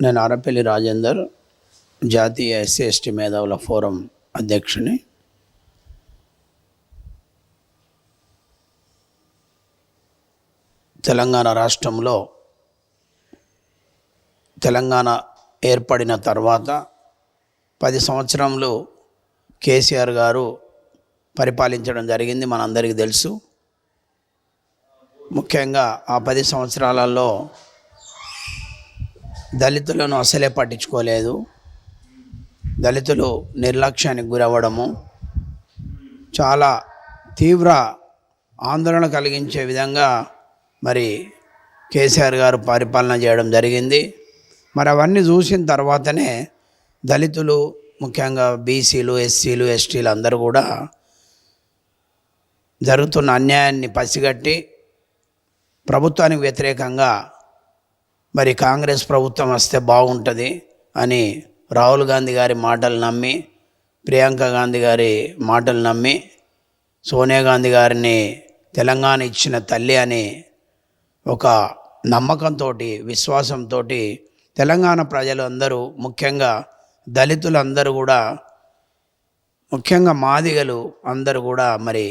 నేను అరపల్లి రాజేందర్ జాతీయ SC ST మేధావుల ఫోరం అధ్యక్షుని. తెలంగాణ రాష్ట్రంలో తెలంగాణ ఏర్పడిన తర్వాత పది సంవత్సరంలో కేసీఆర్ గారు పరిపాలించడం జరిగింది మనందరికీ తెలుసు. ముఖ్యంగా ఆ పది సంవత్సరాలలో దళితులను అసలే పట్టించుకోలేదు. దళితులు నిర్లక్ష్యానికి గురవ్వడము చాలా తీవ్ర ఆందోళన కలిగించే విధంగా మరి కేసీఆర్ గారు పరిపాలన చేయడం జరిగింది. మరి అవన్నీ చూసిన తర్వాతనే దళితులు ముఖ్యంగా బీసీలు ఎస్సీలు ఎస్టీలు అందరూ కూడా జరుగుతున్న అన్యాయాన్ని పసిగట్టి ప్రభుత్వానికి వ్యతిరేకంగా మరి కాంగ్రెస్ ప్రభుత్వం వస్తే బాగుంటుంది అని రాహుల్ గాంధీ గారి మాటలు నమ్మి ప్రియాంక గాంధీ గారి మాటలు నమ్మి సోనియా గాంధీ గారిని తెలంగాణ ఇచ్చిన తల్లి అని ఒక నమ్మకంతో విశ్వాసంతో తెలంగాణ ప్రజలు అందరూ ముఖ్యంగా దళితులందరూ కూడా ముఖ్యంగా మాదిగలు అందరూ కూడా మరి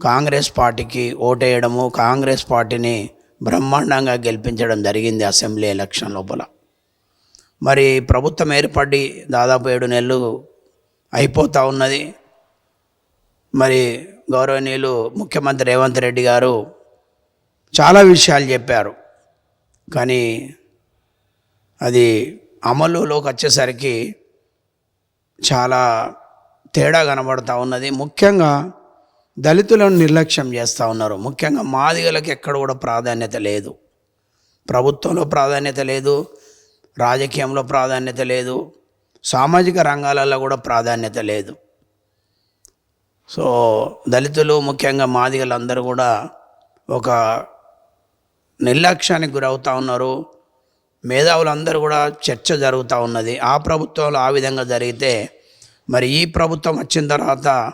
కాంగ్రెస్ పార్టీకి ఓటేయడము కాంగ్రెస్ పార్టీని బ్రహ్మాండంగా గెలిపించడం జరిగింది అసెంబ్లీ ఎలక్షన్ లోపల. మరి ప్రభుత్వం ఏర్పడి దాదాపు ఏడు నెలలు అయిపోతూ ఉన్నది. మరి గౌరవనీయులు ముఖ్యమంత్రి రేవంత్ రెడ్డి గారు చాలా విషయాలు చెప్పారు. కానీ అది అమలులోకి వచ్చేసరికి చాలా తేడా కనబడుతూ ఉన్నది. ముఖ్యంగా దళితులను నిర్లక్ష్యం చేస్తూ ఉన్నారు. ముఖ్యంగా మాదిగలకు ఎక్కడ కూడా ప్రాధాన్యత లేదు. ప్రభుత్వంలో ప్రాధాన్యత లేదు. రాజకీయంలో ప్రాధాన్యత లేదు. సామాజిక రంగాలలో కూడా ప్రాధాన్యత లేదు. సో దళితులు ముఖ్యంగా మాదిగలందరూ కూడా ఒక నిర్లక్ష్యానికి గురవుతూ ఉన్నారు. మేధావులందరూ కూడా చర్చ జరుగుతూ ఉన్నది. ఆ ప్రభుత్వంలో ఆ విధంగా జరిగితే మరి ఈ ప్రభుత్వం వచ్చిన తర్వాత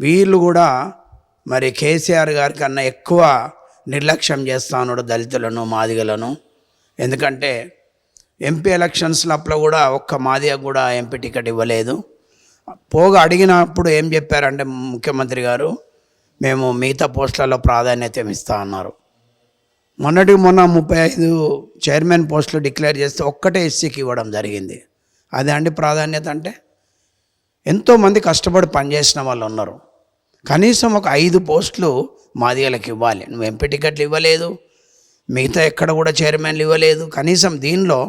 వీళ్ళు కూడా మరి కేసీఆర్ గారి కన్నా ఎక్కువ నిర్లక్ష్యం చేస్తాను దళితులను మాదిగలను. ఎందుకంటే ఎంపీ ఎలక్షన్స్లప్పుడు కూడా ఒక్క మాదిగ కూడా ఎంపీ టికెట్ ఇవ్వలేదు. పోగా అడిగినప్పుడు ఏం చెప్పారంటే ముఖ్యమంత్రి గారు మేము మిగతా పోస్టులలో ప్రాధాన్యత ఇస్తా అన్నారు. మొన్నటి మొన్న ముప్పై ఐదు చైర్మన్ పోస్టులు డిక్లేర్ చేస్తే ఒక్కటే ఎస్సీకి ఇవ్వడం జరిగింది. అదే అండి ప్రాధాన్యత అంటే? ఎంతోమంది కష్టపడి పనిచేసిన వాళ్ళు ఉన్నారు. కనీసం ఒక ఐదు పోస్టులు మాదిగలకు ఇవ్వాలి. నువ్వు ఎంపీ టికెట్లు ఇవ్వలేదు మిగతా ఎక్కడ కూడా చైర్మన్లు ఇవ్వలేదు. కనీసం దీనిలో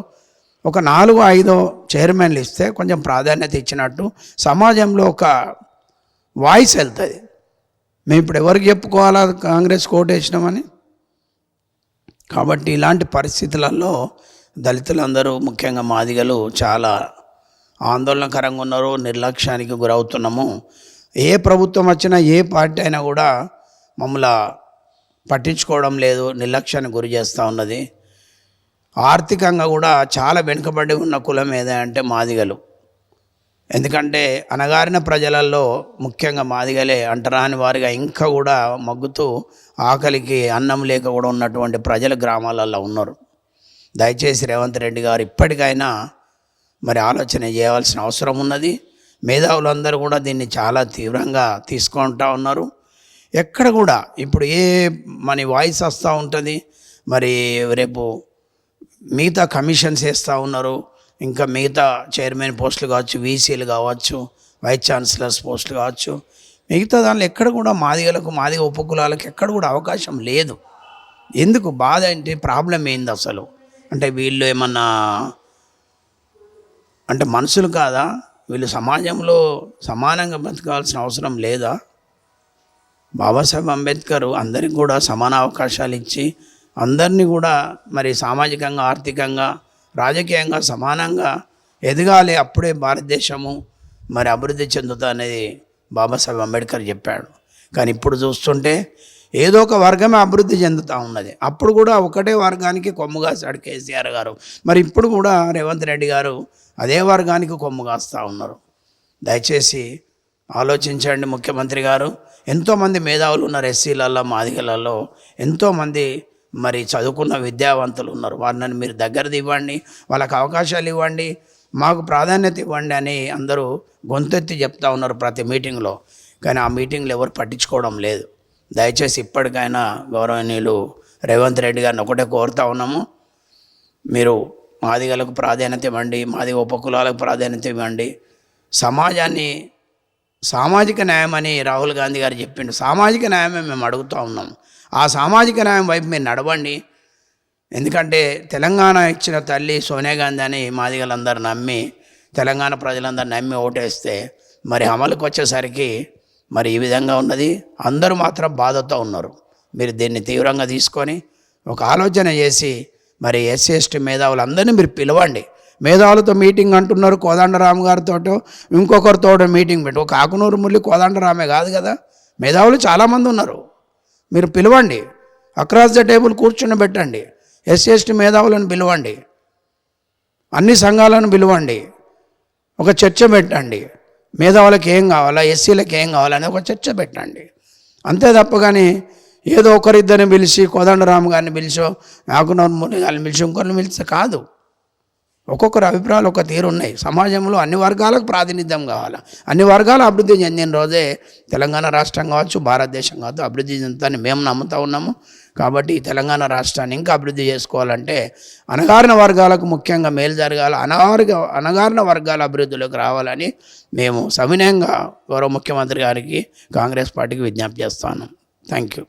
ఒక నాలుగు ఐదో చైర్మన్లు ఇస్తే కొంచెం ప్రాధాన్యత ఇచ్చినట్టు సమాజంలో ఒక వాయిస్ వెళ్తుంది. మేము ఇప్పుడు ఎవరికి చెప్పుకోవాలా కాంగ్రెస్ కోటేసినామని? కాబట్టి ఇలాంటి పరిస్థితులలో దళితులందరూ ముఖ్యంగా మాదిగలు చాలా ఆందోళనకరంగా ఉన్నారు నిర్లక్ష్యానికి గురవుతున్నాము. ఏ ప్రభుత్వం వచ్చినా ఏ పార్టీ అయినా కూడా మమ్మల్ని పట్టించుకోవడం లేదు నిర్లక్ష్యానికి గురి చేస్తూ ఉన్నది. ఆర్థికంగా కూడా చాలా వెనుకబడి ఉన్న కులం ఏదంటే మాదిగలు. ఎందుకంటే అనగారిన ప్రజలలో ముఖ్యంగా మాదిగలే అంటరాని వారిగా ఇంకా కూడా మగ్గుతూ ఆకలికి అన్నం లేక కూడా ఉన్నటువంటి ప్రజలు గ్రామాలలో ఉన్నారు. దయచేసి రేవంత్ రెడ్డి గారు ఇప్పటికైనా మరి ఆలోచన చేయవలసిన అవసరం ఉన్నది. మేధావులందరూ కూడా దీన్ని చాలా తీవ్రంగా తీసుకుంటా ఉన్నారు. ఎక్కడ కూడా ఇప్పుడు ఏ మన వాయిస్ వస్తూ ఉంటుంది మరి రేపు మిగతా కమిషన్స్ వేస్తూ ఉన్నారు. ఇంకా మిగతా చైర్మన్ పోస్టులు కావచ్చు వీసీలు కావచ్చు వైస్ ఛాన్సలర్స్ పోస్టులు కావచ్చు. మిగతా దానిలో ఎక్కడ కూడా మాదిగలకు మాదిగ ఉపకులాలకు ఎక్కడ కూడా అవకాశం లేదు. ఎందుకు? బాధ ఏంటి? ప్రాబ్లం ఏంది అసలు? అంటే వీళ్ళు ఏమన్నా అంటే మనుషులు కాదా? వీళ్ళు సమాజంలో సమానంగా బ్రతకాల్సిన అవసరం లేదా? బాబాసాహెబ్ అంబేద్కర్ అందరికి కూడా సమాన అవకాశాలు ఇచ్చి అందరినీ కూడా మరి సామాజికంగా ఆర్థికంగా రాజకీయంగా సమానంగా ఎదగాలి. అప్పుడే భారతదేశము మరి అభివృద్ధి చెందుతా అనేది బాబాసాహెబ్ అంబేద్కర్ చెప్పాడు. కానీ ఇప్పుడు చూస్తుంటే ఏదో ఒక వర్గమే అభివృద్ధి చెందుతూ ఉన్నది. అప్పుడు కూడా ఒకటే వర్గానికి కొమ్ముగా సాడు కేసీఆర్ గారు. మరి ఇప్పుడు కూడా రేవంత్ రెడ్డి గారు అదే వర్గానికి కొమ్ము కాస్తూ ఉన్నారు. దయచేసి ఆలోచించండి ముఖ్యమంత్రి గారు. ఎంతోమంది మేధావులు ఉన్నారు ఎస్సీలలో మాదిగలలో ఎంతోమంది మరి చదువుకున్న విద్యావంతులు ఉన్నారు. వారిని మీరు దగ్గర ఇవ్వండి వాళ్ళకి అవకాశాలు ఇవ్వండి మాకు ప్రాధాన్యత ఇవ్వండి అని అందరూ గొంతెత్తి చెప్తా ఉన్నారు ప్రతి మీటింగ్లో. కానీ ఆ మీటింగ్లు ఎవరు పట్టించుకోవడం లేదు. దయచేసి ఇప్పటికైనా గౌరవనీయులు రేవంత్ రెడ్డి గారిని ఒకటే కోరుతా ఉన్నాము. మీరు మాదిగలకు ప్రాధాన్యత ఇవ్వండి మాదిగ ఉపకులాలకు ప్రాధాన్యత ఇవ్వండి. సమాజాన్ని సామాజిక న్యాయం అని రాహుల్ గాంధీ గారు చెప్పిండు. సామాజిక న్యాయమే మేము అడుగుతూ ఉన్నాం. ఆ సామాజిక న్యాయం వైపు మీరు నడవండి. ఎందుకంటే తెలంగాణ ఇచ్చిన తల్లి సోనియా గాంధీ అని మాదిగలందరూ నమ్మి తెలంగాణ ప్రజలందరూ నమ్మి ఓటేస్తే మరి అమలుకి వచ్చేసరికి మరి ఈ విధంగా ఉన్నది. అందరూ మాత్రం బాధతో ఉన్నారు. మీరు దీన్ని తీవ్రంగా తీసుకొని ఒక ఆలోచన చేసి మరి ఎస్సీ ఎస్టీ మేధావులందరినీ మీరు పిలవండి. మేధావులతో మీటింగ్ అంటున్నారు కోదండరామ్ గారితో ఇంకొకరితో మీటింగ్ పెట్టి ఒక ఆకునూరు మురళి కోదండరామే కాదు కదా? మేధావులు చాలామంది ఉన్నారు. మీరు పిలవండి. అక్రాస్ ద టేబుల్ కూర్చుని పెట్టండి. ఎస్సీ ఎస్టీ మేధావులను పిలవండి. అన్ని సంఘాలను పిలవండి. ఒక చర్చ పెట్టండి. మేధావులకు ఏం కావాలా? ఎస్సీలకు ఏం కావాలని ఒక చర్చ పెట్టండి. అంతే తప్ప కానీ ఏదో ఒకరిద్దరిని పిలిచి కోదండరామ్ గారిని పిలిచో నాకునూరు ముని గారిని పిలిచి ఇంకొకరిని పిలిస్తే కాదు. ఒక్కొక్కరు అభిప్రాయాలు ఒక తీరు ఉన్నాయి. సమాజంలో అన్ని వర్గాలకు ప్రాతినిధ్యం కావాలి. అన్ని వర్గాలు అభివృద్ధి చెందిన రోజే తెలంగాణ రాష్ట్రం కావచ్చు భారతదేశం కావచ్చు అభివృద్ధి చెందుతుందని మేము నమ్ముతా ఉన్నాము. కాబట్టి ఈ తెలంగాణ రాష్ట్రాన్ని ఇంకా అభివృద్ధి చేసుకోవాలంటే అణగారిన వర్గాలకు ముఖ్యంగా మేలు జరగాలి. అనగారిన అణగారిన వర్గాల అభివృద్ధిలోకి రావాలని మేము సవినయంగా గౌరవ ముఖ్యమంత్రి గారికి కాంగ్రెస్ పార్టీకి విజ్ఞప్తి చేస్తాను. Thank you.